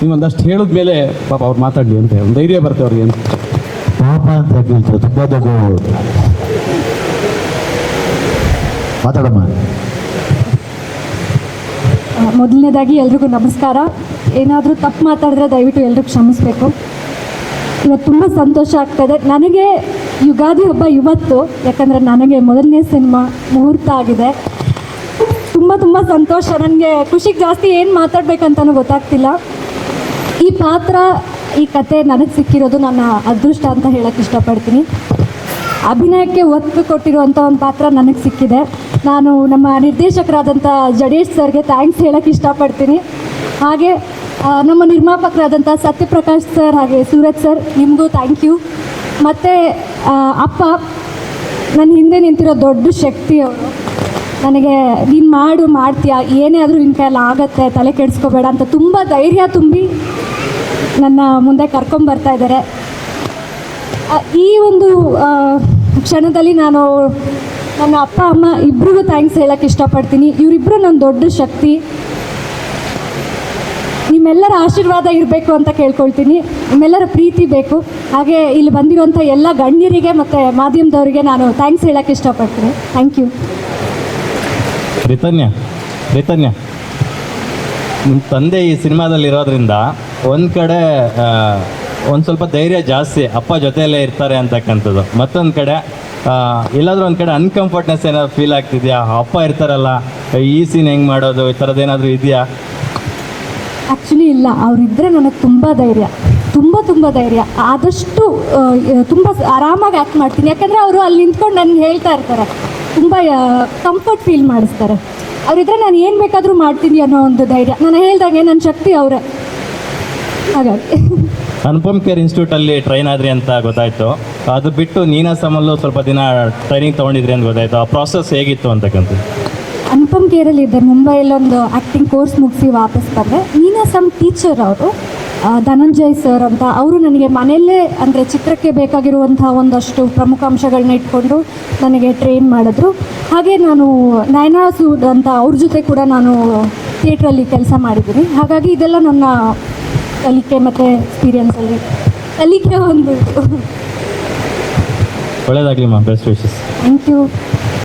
ನೀವು ಒಂದಷ್ಟು ಹೇಳಿದ ಮೇಲೆ ಪಾಪ ಅವ್ರು ಮಾತಾಡಲಿ ಅಂತ ಒಂದು ಧೈರ್ಯ ಬರುತ್ತೆ ಅವ್ರಿಗೆ ಅಂತ. ಪಾಪ ಅಂತ ಕೇಳ್ತಾರೆ ತುಂಬ ದೊಡ್ಡ ಮಾತಾಡಮ್ಮ. ಮೊದಲನೇದಾಗಿ ಎಲ್ರಿಗೂ ನಮಸ್ಕಾರ. ಏನಾದರೂ ತಪ್ಪು ಮಾತಾಡಿದ್ರೆ ದಯವಿಟ್ಟು ಎಲ್ಲರೂ ಕ್ಷಮಿಸಬೇಕು. ಇವತ್ತು ತುಂಬ ಸಂತೋಷ ಆಗ್ತದೆ ನನಗೆ ಯುಗಾದಿ ಹಬ್ಬ ಇವತ್ತು ಯಾಕಂದರೆ ನನಗೆ ಮೊದಲನೇ ಸಿನಿಮಾ ಮುಹೂರ್ತ ಆಗಿದೆ. ತುಂಬ ತುಂಬ ಸಂತೋಷ. ನನಗೆ ಖುಷಿಗೆ ಜಾಸ್ತಿ ಏನು ಮಾತಾಡಬೇಕಂತಲೂ ಗೊತ್ತಾಗ್ತಿಲ್ಲ. ಈ ಪಾತ್ರ, ಈ ಕತೆ ನನಗೆ ಸಿಕ್ಕಿರೋದು ನನ್ನ ಅದೃಷ್ಟ ಅಂತ ಹೇಳಕ್ಕೆ ಇಷ್ಟಪಡ್ತೀನಿ. ಅಭಿನಯಕ್ಕೆ ಒತ್ತು ಕೊಟ್ಟಿರುವಂಥ ಒಂದು ಪಾತ್ರ ನನಗೆ ಸಿಕ್ಕಿದೆ. ನಾನು ನಮ್ಮ ನಿರ್ದೇಶಕರಾದಂಥ ಜಡೇಶ್ ಸರ್ಗೆ ಥ್ಯಾಂಕ್ಸ್ ಹೇಳಕ್ಕೆ ಇಷ್ಟಪಡ್ತೀನಿ. ಹಾಗೆ ನಮ್ಮ ನಿರ್ಮಾಪಕರಾದಂಥ ಸತ್ಯಪ್ರಕಾಶ್ ಸರ್ ಹಾಗೆ ಸೂರಜ್ ಸರ್, ನಿಮಗೂ ಥ್ಯಾಂಕ್ ಯು ಮತ್ತು ಅಪ್ಪ ನನ್ನ ಹಿಂದೆ ನಿಂತಿರೋ ದೊಡ್ಡ ಶಕ್ತಿ ಅವರು. ನನಗೆ, ನೀನು ಮಾಡು, ಮಾಡ್ತೀಯ? ಏನೇ ಆದರೂ ನಿನ್ನ ಕೈಯಲ್ಲಿ ಆಗತ್ತೆ, ತಲೆ ಕೆಡಿಸ್ಕೋಬೇಡ ಅಂತ ತುಂಬ ಧೈರ್ಯ ತುಂಬಿ ನನ್ನ ಮುಂದೆ ಕರ್ಕೊಂಬರ್ತಾ ಇದ್ದಾರೆ. ಈ ಒಂದು ಕ್ಷಣದಲ್ಲಿ ನಾನು ನನ್ನ ಅಪ್ಪ, ಅಮ್ಮ ಇಬ್ಬರಿಗೂ ಥ್ಯಾಂಕ್ಸ್ ಹೇಳಕ್ಕೆ ಇಷ್ಟಪಡ್ತೀನಿ. ಇವರಿಬ್ಬರು ನನ್ನ ದೊಡ್ಡ ಶಕ್ತಿ. ನಿಮ್ಮೆಲ್ಲರ ಆಶೀರ್ವಾದ ಇರಬೇಕು ಅಂತ ಕೇಳ್ಕೊಳ್ತೀನಿ. ನಿಮ್ಮೆಲ್ಲರ ಪ್ರೀತಿ ಬೇಕು. ಹಾಗೆ ಇಲ್ಲಿ ಬಂದಿರುವಂಥ ಎಲ್ಲ ಗಣ್ಯರಿಗೆ ಮತ್ತು ಮಾಧ್ಯಮದವರಿಗೆ ನಾನು ಥ್ಯಾಂಕ್ಸ್ ಹೇಳಕ್ಕೆ ಇಷ್ಟಪಡ್ತೀನಿ. ಥ್ಯಾಂಕ್ ಯು ರಿತನ್ಯ ರಿತನ್ಯ ನಿಮ್ಮ ತಂದೆ ಈ ಸಿನಿಮಾದಲ್ಲಿ ಇರೋದ್ರಿಂದ ಒಂದು ಕಡೆ ಒಂದು ಸ್ವಲ್ಪ ಧೈರ್ಯ ಜಾಸ್ತಿ, ಅಪ್ಪ ಜೊತೆಯಲ್ಲೇ ಇರ್ತಾರೆ ಅಂತಕ್ಕಂಥದ್ದು. ಮತ್ತೊಂದು ಕಡೆ ಎಲ್ಲಾದರೂ ಒಂದು ಕಡೆ ಅನ್ಕಂಫರ್ಟ್ನೆಸ್ ಏನಾದ್ರು ಫೀಲ್ ಆಗ್ತಿದೆಯಾ? ಅಪ್ಪ ಇರ್ತಾರಲ್ಲ, ಈ ಸೀನ್ ಹೆಂಗೆ ಮಾಡೋದು? ಈ ಥರದ್ದು ಏನಾದರೂ ಇದೆಯಾ? ಆ್ಯಕ್ಚುಲಿ ಇಲ್ಲ. ಅವರಿದ್ದರೆ ನನಗೆ ತುಂಬ ಧೈರ್ಯ. ತುಂಬ ತುಂಬ ಧೈರ್ಯ. ಆದಷ್ಟು ತುಂಬ ಆರಾಮಾಗಿ ಆ್ಯಕ್ಟ್ ಮಾಡ್ತೀನಿ. ಯಾಕಂದರೆ ಅವರು ಅಲ್ಲಿ ನಿಂತ್ಕೊಂಡು ನನಗೆ ಹೇಳ್ತಾ ಇರ್ತಾರೆ. ತುಂಬ ಕಂಫರ್ಟ್ ಫೀಲ್ ಮಾಡಿಸ್ತಾರೆ. ಅವರಿದ್ರೆ ನಾನು ಏನು ಬೇಕಾದರೂ ಮಾಡ್ತೀನಿ ಅನ್ನೋ ಒಂದು ಧೈರ್ಯ. ನಾನು ಹೇಳ್ದಂಗೆ ನನ್ನ ಶಕ್ತಿ ಅವರೇ. ಹಾಗಾಗಿ. ಅನುಪಮ್ ಕೇರ್ ಇನ್ಸ್ಟಿಟ್ಯೂಟಲ್ಲಿ ಟ್ರೈನ್ ಆದ್ರಿ ಅಂತ ಗೊತ್ತಾಯ್ತು. ಅದು ಬಿಟ್ಟು ನೀನಾಸಮಲ್ಲೂ ಸ್ವಲ್ಪ ದಿನ ಟ್ರೈನಿಂಗ್ ತೊಗೊಂಡಿದ್ರಿ ಅಂತ ಗೊತ್ತಾಯ್ತು. ಆ ಪ್ರಾಸೆಸ್ ಹೇಗಿತ್ತು ಅಂತಕ್ಕಂಥದ್ದು? ಅನುಪಮ್ ಕೇರಲ್ಲಿ ಮುಂಬೈಯಲ್ಲಿ ಮುಂಬೈಲೊಂದು ಆ್ಯಕ್ಟಿಂಗ್ ಕೋರ್ಸ್ ಮುಗಿಸಿ ವಾಪಸ್ ಬಂದೆ. ನೀನಾ ಸಮ್ ಟೀಚರ್ ಅವರು. ಧನಂಜಯ್ ಸರ್ ಅಂತ ಅವರು ನನಗೆ ಮನೆಯಲ್ಲೇ ಅಂದರೆ ಚಿತ್ರಕ್ಕೆ ಬೇಕಾಗಿರುವಂಥ ಒಂದಷ್ಟು ಪ್ರಮುಖ ಅಂಶಗಳನ್ನ ಇಟ್ಕೊಂಡು ನನಗೆ ಟ್ರೈನ್ ಮಾಡಿದ್ರು. ಹಾಗೆ ನಾನು ನಯನಾ ಸೂದ್ ಅಂತ ಅವ್ರ ಜೊತೆ ಕೂಡ ನಾನು ಥಿಯೇಟ್ರಲ್ಲಿ ಕೆಲಸ ಮಾಡಿದ್ದೀನಿ. ಹಾಗಾಗಿ ಇದೆಲ್ಲ ನನ್ನ ಕಲಿಕೆ ಮತ್ತು ಎಕ್ಸ್ಪೀರಿಯನ್ಸಲ್ಲಿ ಕಲಿಕೆ ಒಂದು. ಒಳ್ಳೇದಾಗಲಿ ma'am best wishes thank you